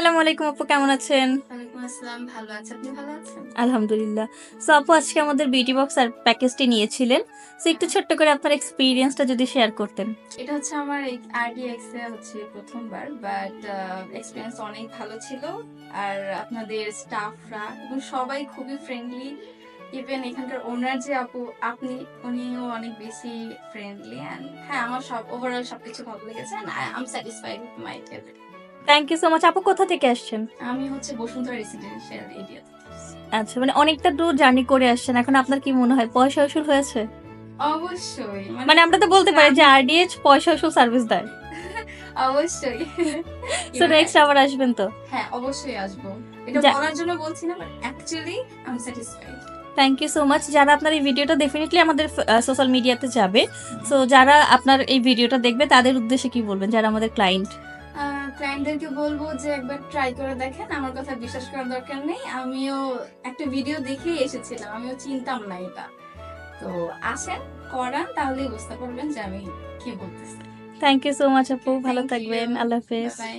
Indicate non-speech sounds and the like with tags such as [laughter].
আসসালামু আলাইকুম আপু কেমন আছেন? আসসালাম ভালো আছি। আপনি ভালো আছেন? আলহামদুলিল্লাহ। সো আপু আজকে আমাদের বিউটি বক্স আর প্যাকেজটি নিয়েছিলেন। সো একটু ছোট্ট করে আপনার এক্সপিরিয়েন্সটা যদি শেয়ার করতেন। এটা হচ্ছে আমার আরডিএক্স এ হচ্ছে প্রথমবার বাট এক্সপিরিয়েন্স অনেক ভালো ছিল। আর আপনাদের স্টাফরা এবং সবাই খুবই ফ্রেন্ডলি ইভেন এখানকার ওনার যে আপু আপনি উনিও অনেক বেশি ফ্রেন্ডলি অ্যান্ড হ্যাঁ আমার সব ওভারঅল সবকিছু ভালো লেগেছে I am satisfied with my thank you so much আপু কোথা থেকে আসছেন? আমি হচ্ছে বসুন্ধরা রেসিডেন্সিয়াল এরিয়া আচ্ছা মানে অনেকটা দূর জার্নি করে আসছেন। এখন আপনার কি মনে হয় পয়সা উসুল হয়েছে? অবশ্যই মানে আমরা তো বলতে পারি যে আরডিএইচ পয়সা উসুল সার্ভিস দেয়। [laughs] অবশ্যই। সো নেক্সট আবার আসবেন তো? হ্যাঁ অবশ্যই আসব। এটা বলার জন্য বলছি না but actually I am satisfied thank you so much যারা আপনার এই ভিডিওটা ডেফিনেটলি আমাদের সোশ্যাল মিডিয়াতে যাবে। সো যারা আপনার এই ভিডিওটা দেখবে তাদের উদ্দেশ্যে কি বলবেন? যারা আমাদের ক্লায়েন্ট ক্লায়েন্টদেরকে বলব যে একবার ট্রাই করে দেখেন আমার কথা বিশ্বাস করার দরকার নেই। আমিও একটা ভিডিও দেখেই এসেছিলাম আমিও চিনতাম না এটা। তো আসেন করান তাহলেই বুঝতে পারবেন যে আমি কি বলতেছি থ্যাংক ইউ সো মাচ আপু ভালো থাকবেন আল্লাহ হাফেজ। বাই